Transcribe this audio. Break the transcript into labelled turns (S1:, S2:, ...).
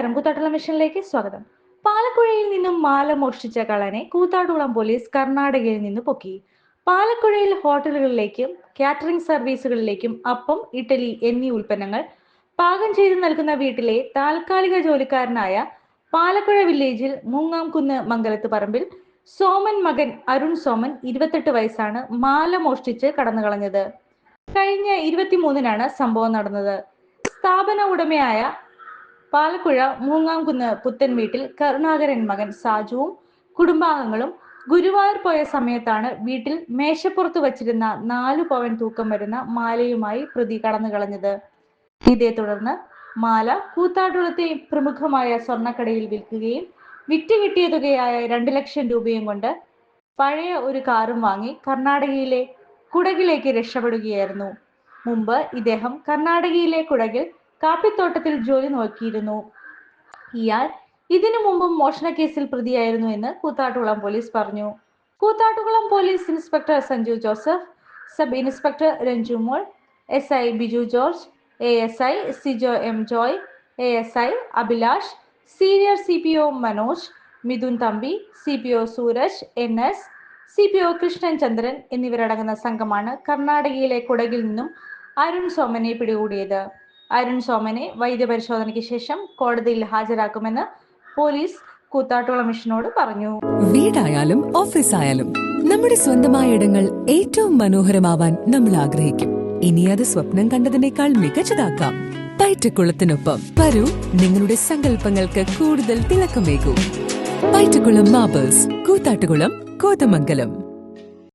S1: നമസ്കാരം കൂത്താട്ടുള്ള മിഷനിലേക്ക് സ്വാഗതം. പാലക്കുഴയിൽ നിന്നും മാല മോഷ്ടിച്ച കള്ളനെ കൂത്താട്ടുകുളം പോലീസ് കർണാടകയിൽ നിന്ന് പൊക്കി. പാലക്കുഴയിൽ ഹോട്ടലുകളിലേക്കും കാറ്ററിംഗ് സർവീസുകളിലേക്കും അപ്പം ഇഡലി എന്നീ ഉൽപ്പന്നങ്ങൾ പാകം ചെയ്ത് നൽകുന്ന വീട്ടിലെ താൽക്കാലിക ജോലിക്കാരനായ പാലക്കുഴ വില്ലേജിൽ മൂങ്ങാംകുന്ന് മംഗലത്ത് പറമ്പിൽ സോമൻ മകൻ അരുൺ സോമൻ ഇരുപത്തെട്ട് വയസ്സാണ് മാല മോഷ്ടിച്ച് കടന്നു കളഞ്ഞത് കഴിഞ്ഞ ഇരുപത്തിമൂന്നിനാണ് സംഭവം നടന്നത്. സ്ഥാപന ഉടമയായ പാലക്കുഴ മൂങ്ങാംകുന്ന് പുത്തൻ വീട്ടിൽ കരുണാകരൻ മകൻ സാജുവും കുടുംബാംഗങ്ങളും ഗുരുവായൂർ പോയ സമയത്താണ് വീട്ടിൽ മേശപ്പുറത്ത് വച്ചിരുന്ന നാലു പവൻ തൂക്കം വരുന്ന മാലയുമായി പ്രതി കടന്നു കളഞ്ഞത്. ഇതേ തുടർന്ന് മാല കൂത്താട്ടുളത്തെ പ്രമുഖമായ സ്വർണക്കടയിൽ വിൽക്കുകയും വിറ്റ് കിട്ടിയ തുകയായ രണ്ട് ലക്ഷം രൂപയും കൊണ്ട് പഴയ ഒരു കാറും വാങ്ങി കർണാടകയിലെ കുടകിലേക്ക് രക്ഷപ്പെടുകയായിരുന്നു. മുമ്പ് ഇദ്ദേഹം കർണാടകയിലെ കുടകിൽ കാപ്പിത്തോട്ടത്തിൽ ജോലി നോക്കിയിരുന്നു. ഇയാൾ ഇതിനു മുമ്പും കേസിൽ പ്രതിയായിരുന്നു എന്ന് കൂത്താട്ടുകുളം പോലീസ് പറഞ്ഞു. Koothattukulam police inspector Sanju Joseph sub inspector Ranju Mol S I Biju George A S I Sijo M Joy A S I Abhilash senior C P O Manoj Mithun Thampi C P O Sooraj N S C P O Krishnan Chandran എന്നിവരടങ്ങുന്ന സംഘമാണ് കർണാടകയിലെ കുടകിൽ നിന്നും അരുൺ സോമനെ പിടികൂടിയത്. അരുൺ സോമനെ വൈദ്യപരിശോധനയ്ക്ക് ശേഷം കോടതിയിൽ ഹാജരാക്കുമെന്ന് police കൂത്താട്ടുള്ള മിഷനോട് പറഞ്ഞു.
S2: വീടായാലും ഓഫീസായാലും നമ്മുടെ സ്വന്തമായ ഇടങ്ങൾ ഏറ്റവും മനോഹരമാവാൻ നമ്മൾ ആഗ്രഹിക്കും. ഇനി അത് സ്വപ്നം കണ്ടതിനേക്കാൾ മികച്ചതാക്കാം. പയറ്റക്കുളത്തിനൊപ്പം വരൂ നിങ്ങളുടെ സങ്കല്പങ്ങൾക്ക് കൂടുതൽ തിളക്കമേകൂ. പയറ്റക്കുളം മാബേഴ്സ് കൂത്താട്ടുകുളം കോതമംഗലം.